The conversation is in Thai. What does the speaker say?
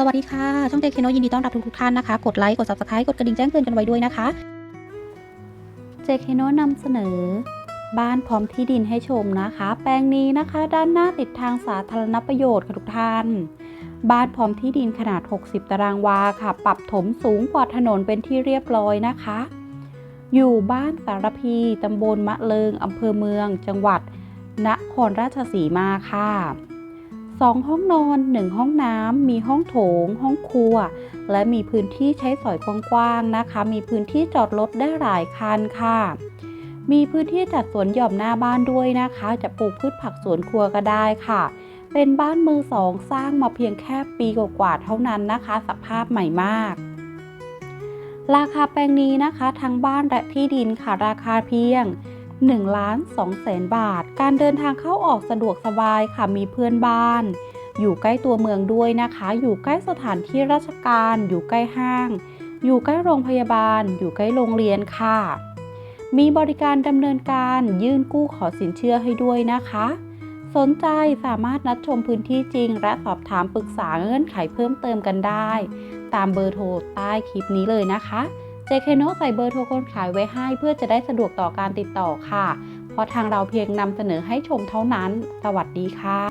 สวัสดีค่ะ ช่องเจคเคโนยินดีต้อนรับทุกๆท่านนะคะ กดไลค์ กด subscribe กดกระดิ่งแจ้งเตือนกันไว้ด้วยนะคะ เจคเคโนนำเสนอ บ้านพร้อมที่ดินให้ชมนะคะ แปลงนี้นะคะ ด้านหน้าติดทางสาธารณประโยชน์ค่ะทุกท่าน บ้านพร้อมที่ดินขนาด 60 ตารางวาค่ะ ปรับถมสูงกว่าถนนเป็นที่เรียบร้อยนะคะ อยู่บ้านสารพีตำบลมะเริงอำเภอเมือง จังหวัดนครราชสีมาค่ะ สองห้องนอนหนึ่งห้องน้ำ มีห้องโถง ห้องครัว และมีพื้นที่ใช้สอยกว้างๆนะคะ มีพื้นที่จอดรถได้หลายคันค่ะ มีพื้นที่จัดสวนหย่อมหน้าบ้านด้วยนะคะ จะปลูกพืชผักสวนครัวก็ได้ค่ะ เป็นบ้านมือสองสร้างมาเพียงแค่ปีกว่าๆเท่านั้นนะคะ สภาพใหม่มาก ราคาแปลงนี้นะคะ ทั้งบ้านและที่ดินค่ะ ราคาเพียง 1ล้าน2แสนบาท การเดินทางเข้าออกสะดวกสบายค่ะมีเพื่อนบ้าน อยู่ใกล้ตัวเมืองด้วยนะคะ อยู่ใกล้สถานที่ราชการ อยู่ใกล้ห้าง อยู่ใกล้โรงพยาบาล อยู่ใกล้โรงเรียนค่ะ มีบริการดำเนินการยื่นกู้ขอสินเชื่อให้ด้วยนะคะ สนใจสามารถนัดชมพื้นที่จริง และสอบถามปรึกษาเงื่อนไขเพิ่มเติมกันได้ ตามเบอร์โทรใต้คลิปนี้เลยนะคะ เจเคโนใส่เบอร์โทรคนขายไว้ให้เพื่อจะได้สะดวกต่อการติดต่อค่ะ เพราะทางเราเพียงนำเสนอให้ชมเท่านั้น สวัสดีค่ะ